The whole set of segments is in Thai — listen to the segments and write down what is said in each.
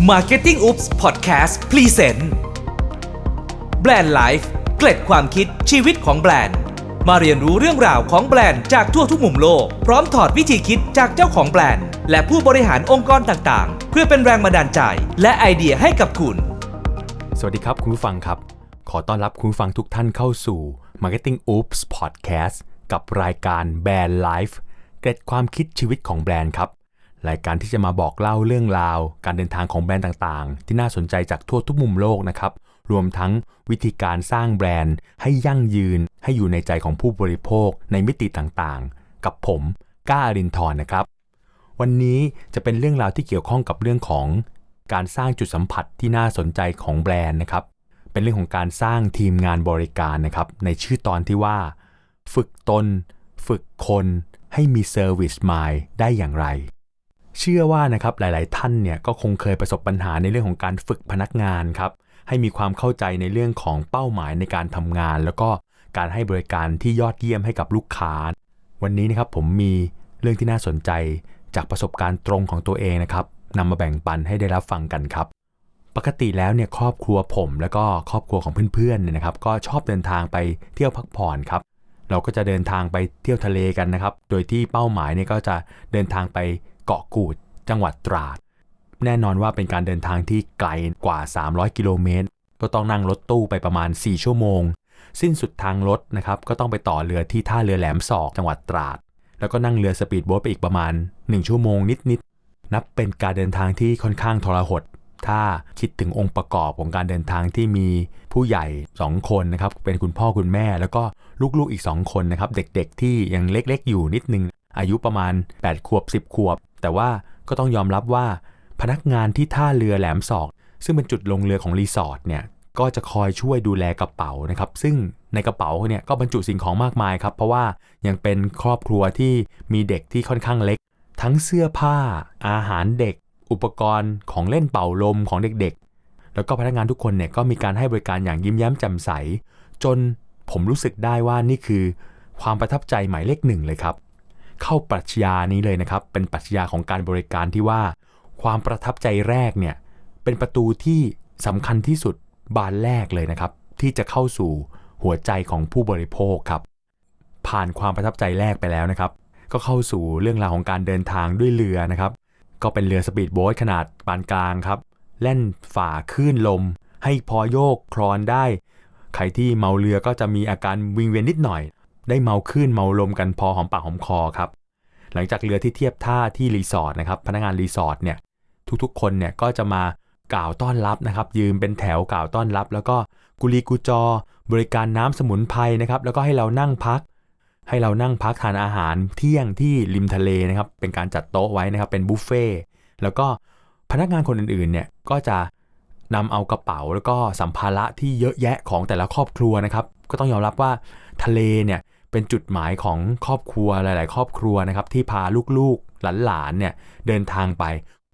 Marketing Oops Podcast Present แบรนด์ไลฟ์เกล็ดความคิดชีวิตของแบรนด์ มาเรียนรู้เรื่องราวของแบรนด์จากทั่วทุกมุมโลก พร้อมถอดวิธีคิดจากเจ้าของแบรนด์ และผู้บริหารองค์กรต่างๆ เพื่อเป็นแรงบันดาลใจ และไอเดียให้กับคุณ สวัสดีครับคุณผู้ฟังครับ ขอต้อนรับคุณผู้ฟังทุกท่านเข้าสู่ Marketing Oops Podcast กับรายการแบรนด์ Life เกร็ดความคิดชีวิตของแบรนด์ครับ รายการที่จะมาบอกเล่าเรื่องราว การเดินทางของแบรนด์ต่างๆ ที่น่าสนใจจากทั่วทุกมุมโลกนะครับ รวมทั้งวิธีการสร้างแบรนด์ ให้ยั่งยืน ให้อยู่ในใจของผู้บริโภคในมิติต่างๆ กับผมก้าอรินทร์นะครับ วันนี้จะเป็นเรื่องราวที่เกี่ยวข้องกับเรื่องของการสร้างจุดสัมผัสที่น่าสนใจของแบรนด์นะครับ เป็นเรื่องของการสร้างทีมงานบริการนะครับ ในชื่อตอนที่ว่า ฝึกตน ฝึกคนให้มีเซอร์วิสมายได้อย่างไร เชื่อว่านะครับหลาย ๆ ท่านเนี่ยก็คงเคยประสบปัญหาในเรื่องของการฝึกพนักงานครับให้มีความเข้าใจในเรื่องของเป้าหมายในการทำงาน แล้วก็การให้บริการที่ยอดเยี่ยมให้กับลูกค้า วันนี้นะครับผมมีเรื่องที่น่าสนใจจากประสบการณ์ตรงของตัวเองนะครับนำมาแบ่งปันให้ได้รับฟังกันครับ ปกติแล้วเนี่ยครอบครัวผมแล้วก็ครอบครัวของเพื่อนๆเนี่ยนะครับ ก็ชอบเดินทางไปเที่ยวพักผ่อนครับ เราก็จะเดินทางไปเที่ยวทะเลกันนะครับ โดยที่เป้าหมายเนี่ยก็จะเดินทางไป เกาะกูด จังหวัดตราด แน่นอนว่าเป็นการเดินทางที่ไกลกว่า 300 กิโลเมตร ก็ต้องนั่งรถตู้ไปประมาณ 4 ชั่วโมง สิ้นสุดทางรถนะครับ ก็ต้องไปต่อเรือที่ท่าเรือแหลมศอกจังหวัดตราด แล้วก็นั่งเรือสปีดโบ๊ทไปอีกประมาณ 1 ชั่วโมงนิดๆ นับเป็นการเดินทางที่ค่อนข้างทรหดถ้าคิดถึงองค์ประกอบของการเดินทางที่มีผู้ใหญ่ 2 คนนะครับ เป็นคุณพ่อคุณแม่ แล้วก็ลูกๆอีก 2 คนนะครับ เด็กๆที่ยังเล็กๆอยู่นิดนึง อายุประมาณ 8 ขวบ 10 ขวบ แต่ว่าก็ต้องยอมรับว่าพนักงานที่ท่าเรือแหลมศอกซึ่งเป็นจุดลงเรือของรีสอร์ทเนี่ยก็จะคอยช่วยดูแลกระเป๋านะครับ ซึ่งในกระเป๋าเนี่ยก็บรรจุสิ่งของมากมายครับ เพราะว่ายังเป็นครอบครัวที่มีเด็กที่ค่อนข้างเล็ก ทั้งเสื้อผ้า อาหารเด็ก อุปกรณ์ของเล่นเป่าลมของเด็กๆ แล้วก็พนักงานทุกคนเนี่ยก็มีการให้บริการอย่างยิ้มแย้มแจ่มใส จนผมรู้สึกได้ว่านี่คือ ความประทับใจหมายเลขหนึ่งเลยครับ เข้าปรัชญานี้เลยนะครับ เป็นปรัชญาของการบริการที่ว่า ความประทับใจแรกเนี่ยเป็นประตูที่สำคัญที่สุดบานแรกเลยนะครับ ที่จะเข้าสู่หัวใจของผู้บริโภคครับ ผ่านความประทับใจแรกไปแล้วนะครับ ก็เข้าสู่เรื่องราวของการเดินทางด้วยเรือนะครับ ก็เป็นเรือสปีดโบ๊ทขนาดปานกลางครับแล่นฝ่าคลื่นลม ให้พอโยกคลอนได้ ใครที่เมาเรือก็จะมีอาการวิงเวียนนิดหน่อย ได้เมาคลื่นเมาลมกันพอหอมปากหอมคอครับ หลังจากเรือที่เทียบท่าที่รีสอร์ทนะครับพนักงานรีสอร์ทเนี่ยทุกๆ คนเนี่ยก็จะมากล่าวต้อนรับนะครับยืนเป็นแถวกล่าวต้อนรับ แล้วก็กุลีกุจอ บริการน้ำสมุนไพรนะครับแล้วก็ให้เรานั่งพัก ให้เรานั่งพักทานอาหารเที่ยงที่ริมทะเลนะครับเป็นการจัดโต๊ะไว้นะครับเป็นบุฟเฟ่ต์แล้วก็พนักงานคนอื่นๆเนี่ยก็จะนำเอากระเป๋าแล้วก็สัมภาระที่เยอะแยะของแต่ละครอบครัวนะครับก็ต้องยอมรับว่าทะเลเนี่ย เป็นจุดหมายของครอบครัวหลาย ๆ ครอบครัวนะครับที่พาลูกๆหลานๆเนี่ยเดินทางไป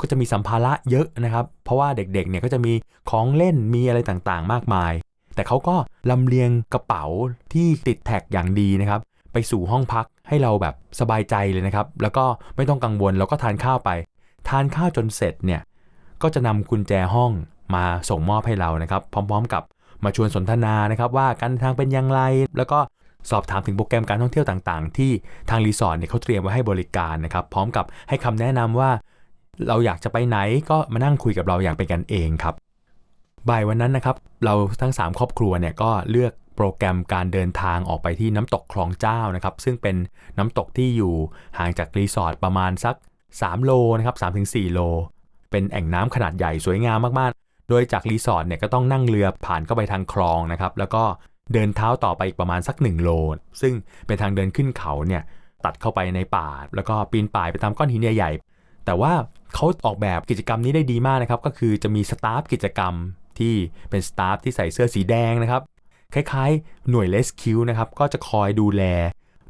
ก็จะมีสัมภาระเยอะนะครับ เพราะว่าเด็ก ๆ เนี่ยก็จะมีของเล่นมีอะไรต่างๆ มากมาย แต่เขาก็ลำเลียงกระเป๋าที่ติดแท็กอย่างดีนะครับไปสู่ห้องพักให้เราแบบสบายใจเลยนะครับ แล้วก็ไม่ต้องกังวลเราก็ทานข้าวไป ทานข้าวจนเสร็จเนี่ยก็จะนำกุญแจห้องมาส่งมอบให้เรานะครับ พร้อม ๆ กับมาชวนสนทนานะครับ ว่าการเดินทางเป็นอย่างไร แล้วก็ สอบถามถึงโปรแกรมการท่องเที่ยวต่างๆ ที่ทางรีสอร์ทเนี่ยเขาเตรียมไว้ให้บริการนะครับ พร้อมกับให้คำแนะนำว่า เราอยากจะไปไหนก็มานั่งคุยกับเราอย่างเป็นกันเองครับบ่ายวันนั้นนะครับ เราทั้ง 3 ครอบครัวเนี่ยก็เลือกโปรแกรมการเดินทางออกไปที่น้ำตกคลองเจ้านะครับ ซึ่งเป็นน้ำตกที่อยู่ห่างจากรีสอร์ทประมาณสัก 3 โลนะครับ3-4 โล เป็นแอ่งน้ำขนาดใหญ่สวยงามมากๆ โดยจากรีสอร์ทเนี่ยก็ต้องนั่งเรือผ่านเข้าไปทางคลองนะครับ แล้วก็ เดินเท้าต่อไปอีกประมาณสัก1โล ซึ่งเป็นทางเดินขึ้นเขาเนี่ยตัดเข้าไปในป่า แล้วก็ปีนป่ายไปตามก้อนหินใหญ่ๆแต่ว่าเขาออกแบบกิจกรรมนี้ได้ดีมากนะครับ ก็คือจะมีสตาฟกิจกรรมที่เป็นสตาฟที่ใส่เสื้อสีแดงนะครับ คล้ายๆ หน่วยเลสคิวนะครับ ก็จะคอยดูแล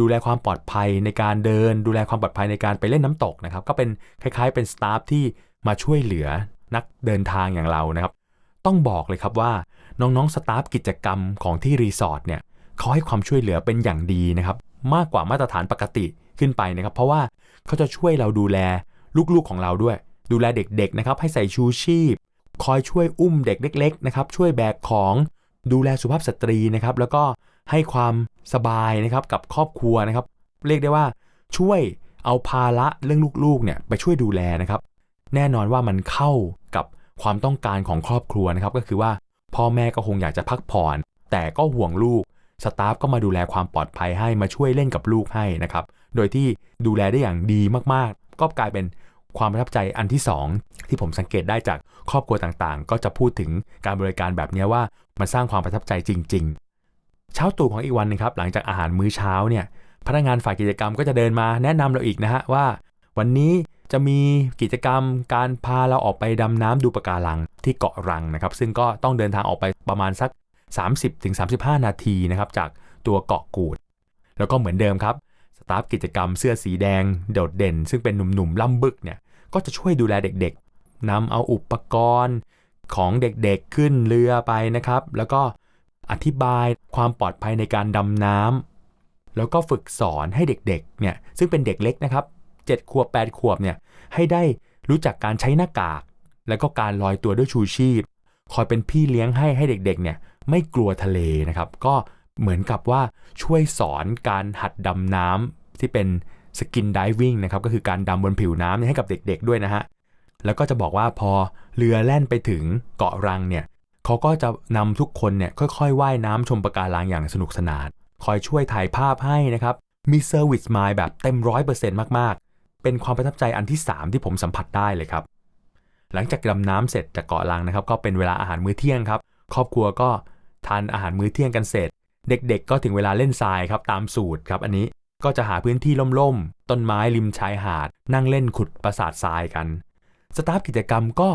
ดูแลความปลอดภัยในการเดิน ดูแลความปลอดภัยในการไปเล่นน้ำตกนะครับ ก็เป็นคล้ายๆ เป็นสตาฟที่มาช่วยเหลือนักเดินทางอย่างเรานะครับ ต้องบอกเลยครับว่า น้องๆสตาฟกิจกรรมของที่รีสอร์ทเนี่ยเขาให้ความช่วยเหลือเป็นอย่างดีนะครับมากกว่ามาตรฐานปกติขึ้นไปนะครับ เพราะว่าเขาจะช่วยเราดูแลลูกๆของเราด้วย ดูแลเด็กๆนะครับให้ใส่ชูชีพ คอยช่วยอุ้มเด็กเล็กๆนะครับช่วยแบกของดูแลสุภาพสตรีนะครับ แล้วก็ให้ความสบายนะครับกับครอบครัวนะครับ เรียกได้ว่าช่วยเอาภาระเรื่องลูกๆเนี่ยไปช่วยดูแลนะครับ แน่นอนว่ามันเข้ากับ ความต้องการของครอบครัวนะครับก็คือว่าพ่อแม่ก็คงอยากจะพักผ่อน แต่ก็ห่วงลูกสตาฟก็มาดูแลความปลอดภัยให้มาช่วยเล่นกับลูกให้นะครับโดยที่ดูแลได้อย่างดีมากๆ ก็กลายเป็นความประทับใจอันที่ 2 ที่ผมสังเกตได้จากครอบครัวต่างๆ ก็จะพูดถึงการบริการแบบนี้ว่ามันสร้างความประทับใจจริง ๆ เช้าตู่ของอีกวันหนึงครับหลังจากอาหารมื้อเช้าเนี่ยพนักงานฝ่ายกิจกรรมก็จะเดินมาแนะนำเราอีกนะฮะว่า วันนี้ จะมีกิจกรรมการพาเราออกไปดำน้ำดูปะการังที่เกาะรังนะครับ ซึ่งก็ต้องเดินทางออกไปประมาณสัก 30-35 นาทีนะครับ จากตัวเกาะกูด แล้วก็เหมือนเดิมครับสตาฟกิจกรรมเสื้อสีแดงโดดเด่น ซึ่งเป็นหนุ่มๆล่ำบึกเนี่ยก็จะช่วยดูแลเด็กๆนำเอาอุปกรณ์ของเด็กๆขึ้นเรือไปนะครับ แล้วก็อธิบายความปลอดภัยในการดำน้ำแล้วก็ฝึกสอนให้เด็กๆเนี่ยซึ่งเป็นเด็กเล็กนะครับ 7ขวบ8ขวบเนี่ยให้ได้รู้จักการใช้หน้ากาก แล้วก็การลอยตัวด้วยชูชีพ คอยเป็นพี่เลี้ยงให้ให้เด็กๆเนี่ยไม่กลัวทะเลนะครับ ก็เหมือนกับว่าช่วยสอนการหัดดำน้ำที่เป็นสกินดิวิ่งนะครับก็คือการดำบนผิวน้ำให้กับเด็กๆด้วยนะฮะแล้วก็จะบอกว่าพอเรือแล่นไปถึงเกาะรังเนี่ยเขาก็จะนำทุกคนเนี่ยค่อยๆว่ายน้ำชมปะการังอย่างสนุกสนาน คอยช่วยถ่ายภาพให้นะครับมีเซอร์วิสมายแบบเต็มร้อยเปอร์เซ็นต์มาก เป็นความประทับใจอันที่ 3 ที่ผมสัมผัสได้เลยครับ หลังจากดำน้ำเสร็จจากเกาะลังนะครับ ก็เป็นเวลาอาหารมื้อเที่ยงครับ ครอบครัวก็ทานอาหารมื้อเที่ยงกันเสร็จ เด็กๆ ก็ถึงเวลาเล่นทรายครับตามสูตรครับ อันนี้ก็จะหาพื้นที่ล่มๆ ต้นไม้ริมชายหาด นั่งเล่นขุดปราสาททรายกันสตาฟกิจกรรมก็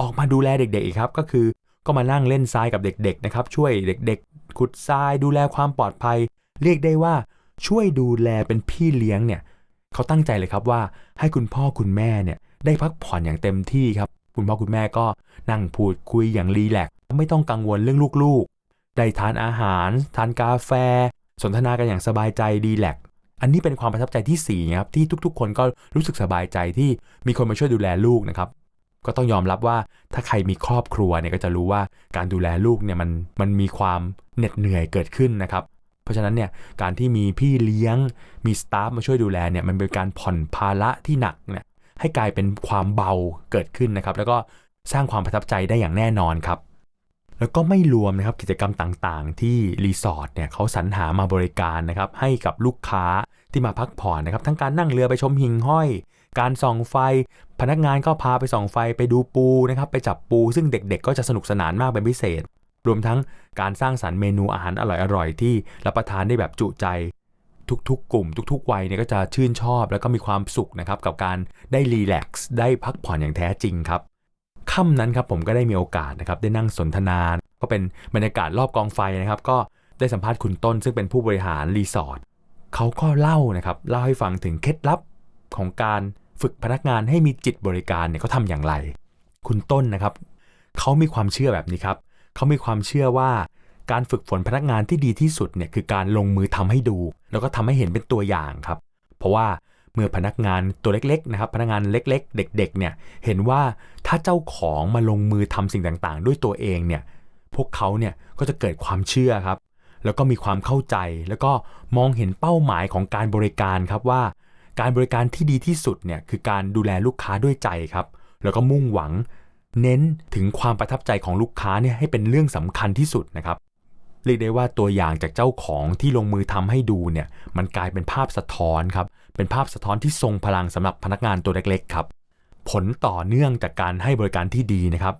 ออกมาดูแลเด็กๆอีกครับก็คือก็มานั่งเล่นทรายกับเด็กๆนะครับช่วยเด็กๆ ขุดทรายดูแลความปลอดภัย เรียกได้ว่าช่วยดูแลเป็นพี่เลี้ยงเนี่ย เขาตั้งใจเลยครับว่าให้คุณพ่อคุณแม่เนี่ยได้พักผ่อนอย่างเต็มที่ครับ คุณพ่อคุณแม่ก็นั่งพูดคุยอย่างรีแลกซ์ไม่ต้องกังวลเรื่องลูกๆ ได้ทานอาหาร ทานกาแฟ สนทนากันอย่างสบายใจรีแลกอันนี้เป็นความประทับใจที่4ครับที่ทุกๆ คนก็รู้สึกสบายใจที่มีคนมาช่วยดูแลลูกนะครับ ก็ต้องยอมรับว่าถ้าใครมีครอบครัวเนี่ยก็จะรู้ว่าการดูแลลูกเนี่ยมันมันมีความเหน็ดเหนื่อยเกิดขึ้นนะครับ ราะฉะนั้นเนี่ยการที่มีพี่เลี้ยงมีสตาฟมาช่วยดูแลเนี่ยมันเป็นการผ่อนภาระที่หนักเนี่ยให้กลายเป็นความเบาเกิดขึ้นนะครับ แล้วก็สร้างความประทับใจได้อย่างแน่นอนครับ แล้วก็ไม่รวมนะครับกิจกรรมต่างๆ ที่รีสอร์ทเนี่ยเขาสรรหามาบริการนะครับให้กับลูกค้าที่มาพักผ่อนนะครับ ทั้งการนั่งเรือไปชมหิ่งห้อย การส่องไฟ พนักงานก็พาไปส่องไฟไปดูปูนะครับ ไปจับปูซึ่งเด็กๆ ก็จะสนุกสนานมากเป็นพิเศษ รวมทั้ง การสร้างสรรค์เมนูอาหารอร่อยๆ ที่รับประทานได้แบบจุใจ ทุกๆ กลุ่ม ทุก ๆ วัยเนี่ยก็จะชื่นชอบแล้วก็มีความสุขนะครับกับการได้รีแลกซ์ได้พักผ่อนอย่างแท้จริงครับค่ำนั้นครับผมก็ได้มีโอกาสนะครับได้นั่งสนทนา ก็เป็นบรรยากาศรอบกองไฟนะครับ ก็ได้สัมภาษณ์คุณต้น ซึ่งเป็นผู้บริหารรีสอร์ทเขาก็เล่านะครับเล่าให้ฟังถึงเคล็ดลับของการฝึกพนักงานให้มีจิตบริการเนี่ยเขาทำอย่างไร คุณต้นนะครับเขามีความเชื่อแบบนี้ครับ เขามีความเชื่อว่าการฝึกฝนพนักงานที่ดีที่สุดเนี่ยคือการลงมือทำให้ดู แล้วก็ทำให้เห็นเป็นตัวอย่างครับ เพราะว่าเมื่อพนักงานตัวเล็กๆนะครับพนักงานเล็ก ๆ เด็ก ๆ เนี่ยเห็นว่าถ้าเจ้าของมาลงมือทำสิ่งต่างๆ ด้วยตัวเองเนี่ยพวกเขาเนี่ยก็จะเกิดความเชื่อครับ แล้วก็มีความเข้าใจแล้วก็มองเห็นเป้าหมายของการบริการครับว่า การบริการที่ดีที่สุดเนี่ยคือการดูแลลูกค้าด้วยใจครับ แล้วก็มุ่งหวัง เน้นถึงความประทับใจของลูกค้าเนี่ยให้เป็นเรื่องสำคัญที่สุดนะครับเรียกได้ว่าตัวอย่างจากเจ้าของที่ลงมือทำให้ดูเนี่ยมันกลายเป็นภาพสะท้อนครับเป็นภาพสะท้อนที่ทรงพลังสำหรับพนักงานตัวเล็กๆครับผลต่อเนื่องจากการให้บริการที่ดีนะครับ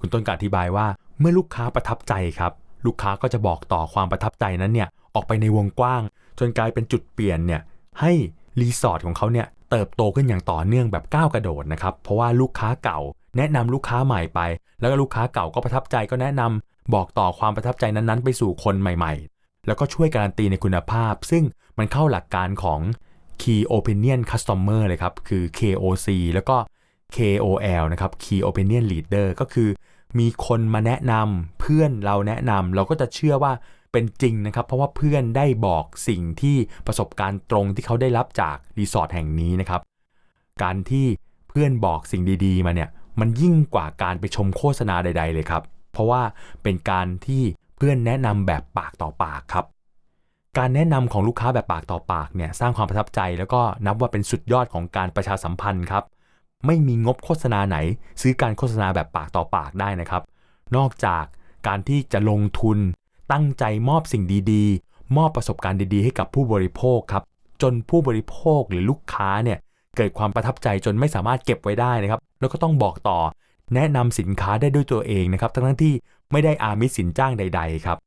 คุณต้นกอธิบายว่าเมื่อลูกค้าประทับใจครับ ลูกค้าก็จะบอกต่อความประทับใจนั้นเนี่ยออกไปในวงกว้าง จนกลายเป็นจุดเปลี่ยนเนี่ยให้รีสอร์ทของเขาเนี่ยเติบโตขึ้นอย่างต่อเนื่องแบบก้าวกระโดดนะครับเพราะว่าลูกค้าเก่าแนะนำลูกค้าใหม่ไป แล้วก็ลูกค้าเก่าก็ประทับใจก็แนะนำบอกต่อความประทับใจนั้นๆ ไปสู่คนใหม่ๆ แล้วก็ช่วยการันตีในคุณภาพ ซึ่งมันเข้าหลักการของ Key Opinion Customer เลยครับ คือ KOC แล้วก็ KOL นะครับ Key Opinion Leader ก็คือ มีคนมาแนะนำเพื่อนเราแนะนำเราก็จะเชื่อว่าเป็นจริงนะครับ เพราะว่าเพื่อนได้บอกสิ่งที่ประสบการณ์ตรงที่เขาได้รับจากรีสอร์ทแห่งนี้นะครับ การที่เพื่อนบอกสิ่งดี ๆ มาเนี่ย มันยิ่งกว่าการไปชมโฆษณาใด ๆ เลยครับ เพราะว่าเป็นการที่เพื่อนแนะนำแบบปากต่อปากครับ การแนะนำของลูกค้าแบบปากต่อปากเนี่ยสร้างความประทับใจแล้วก็นับว่าเป็นสุดยอดของการประชาสัมพันธ์ครับ ไม่มีงบโฆษณาไหน ซื้อการโฆษณาแบบปากต่อปากได้นะครับ นอกจากการที่จะลงทุน ตั้งใจมอบสิ่งดีๆ มอบประสบการณ์ดีๆ ให้กับผู้บริโภคครับจนผู้บริโภคหรือลูกค้าเนี่ย เกิดความประทับใจจนไม่สามารถเก็บไว้ได้นะครับ แล้วก็ต้องบอกต่อ แนะนำสินค้าได้ด้วยตัวเองนะครับ ทั้งที่ไม่ได้อามิสินจ้างใด ๆ ครับ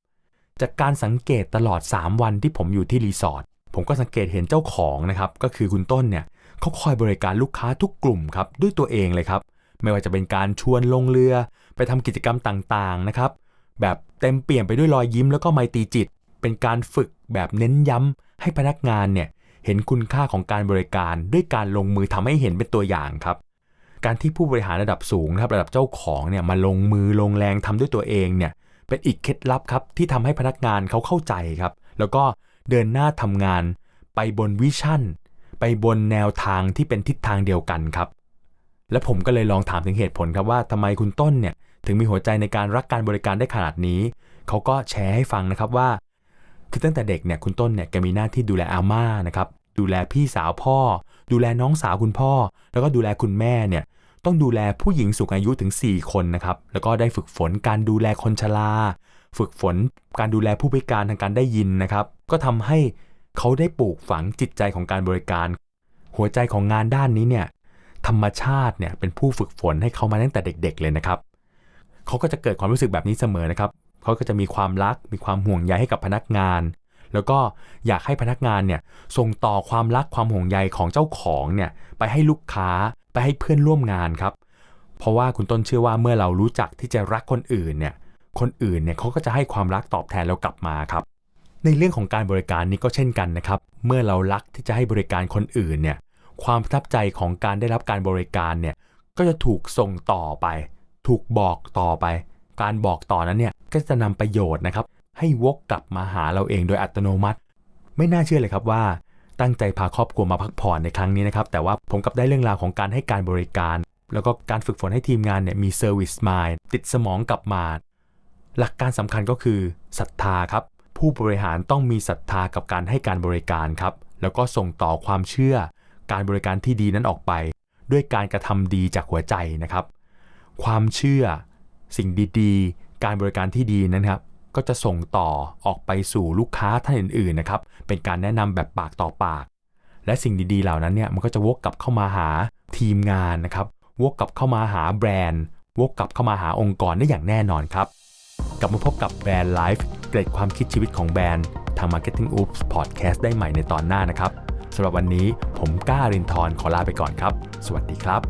จากการสังเกตตลอด 3 วันที่ผมอยู่ที่รีสอร์ทผมก็สังเกตเห็นเจ้าของนะครับ ก็คือคุณต้นเนี่ยเขาคอยบริการลูกค้าทุกกลุ่มครับด้วยตัวเองเลยครับ ไม่ว่าจะเป็นการชวนลงเรือ ไปทำกิจกรรมต่างๆนะครับ แบบเต็มเปี่ยมไปด้วยรอยยิ้มแล้วก็ไมตรีจิต เป็นการฝึกแบบเน้นย้ำให้พนักงานเนี่ย เห็นคุณค่าของการบริการด้วยการลงมือทำให้เห็นเป็นตัวอย่างครับ การที่ผู้บริหารระดับสูงนะครับระดับเจ้าของเนี่ยมาลงมือลงแรงทำด้วยตัวเองเนี่ยเป็นอีกเคล็ดลับครับที่ทำให้พนักงานเขาเข้าใจครับ แล้วก็เดินหน้าทำงานไปบนวิชั่น ไปบนแนวทางที่เป็นทิศทางเดียวกันครับ และผมก็เลยลองถามถึงเหตุผลครับว่าทำไมคุณต้นเนี่ยถึงมีหัวใจในการรักการบริการได้ขนาดนี้ เขาก็แชร์ให้ฟังนะครับว่า คือตั้งแต่เด็กเนี่ยคุณต้นเนี่ยแกมีหน้าที่ดูแลอาม่านะครับดูแลพี่สาวพ่อ ดูแลน้องสาวคุณพ่อ แล้วก็ดูแลคุณแม่เนี่ยต้องดูแลผู้หญิงสูงอายุถึง 4 คนนะครับแล้วก็ได้ฝึกฝนการดูแลคนชราฝึกฝนการดูแลผู้พิการทางการได้ยินนะครับ ก็ทำให้เขาได้ปลูกฝังจิตใจของการบริการ หัวใจของงานด้านนี้เนี่ยธรรมชาติเนี่ยเป็นผู้ฝึกฝนให้เขามาตั้งแต่เด็ก ๆ เลยนะครับเขาก็จะเกิดความรู้สึกแบบนี้เสมอนะครับ เขาก็จะมีความรัก มีความห่วงใยให้กับพนักงาน แล้วก็อยากให้พนักงานเนี่ยส่งต่อความรักความห่วงใยของเจ้าของเนี่ยไปให้ลูกค้าไปให้เพื่อนร่วมงานครับ เพราะว่าคุณต้นเชื่อว่าเมื่อเรารู้จักที่จะรักคนอื่นเนี่ยคนอื่นเนี่ยเขาก็จะให้ความรักตอบแทนเรากลับมาครับในเรื่องของการบริการนี้ก็เช่นกันนะครับ เมื่อเรารักที่จะให้บริการคนอื่นเนี่ย ความประทับใจของการได้รับการบริการเนี่ย ก็จะถูกส่งต่อไป ถูกบอกต่อไป การบอกต่อนั้นเนี่ยก็จะนำประโยชน์นะครับ ให้วกกลับมาหาเราเองโดยอัตโนมัติ ไม่น่าเชื่อเลยครับว่า ตั้งใจพาครอบครัวมาพักผ่อนในครั้งนี้นะครับ แต่ว่าผมกลับได้เรื่องราวของการให้การบริการ แล้วก็การฝึกฝนให้ทีมงานเนี่ยมีเซอร์วิสมายติดสมองกลับมา หลักการสำคัญก็คือศรัทธาครับ ผู้บริหารต้องมีศรัทธากับการให้การบริการครับ แล้วก็ส่งต่อความเชื่อ การบริการที่ดีนั้นออกไป ด้วยการกระทำดีจากหัวใจนะครับ ความเชื่อ สิ่งดีๆ การบริการที่ดีนั้นครับ ก็จะส่งต่อออกไปสู่ลูกค้าท่านอื่นๆนะครับ เป็นการแนะนำแบบปากต่อปาก และสิ่งดีๆเหล่านั้นเนี่ยมันก็จะวกกลับเข้ามาหาทีมงานนะครับ วกกลับเข้ามาหาแบรนด์ วกกลับเข้ามาหาองค์กรได้อย่างแน่นอนครับ กลับมาพบกับแบรนด์ไลฟ์เกร็ดความคิดชีวิตของแบรนด์ทาง Marketing Oops Podcast ได้ใหม่ในตอนหน้านะครับสำหรับวันนี้ผมก้ารินทร์ขอลาไปก่อนครับ สวัสดีครับ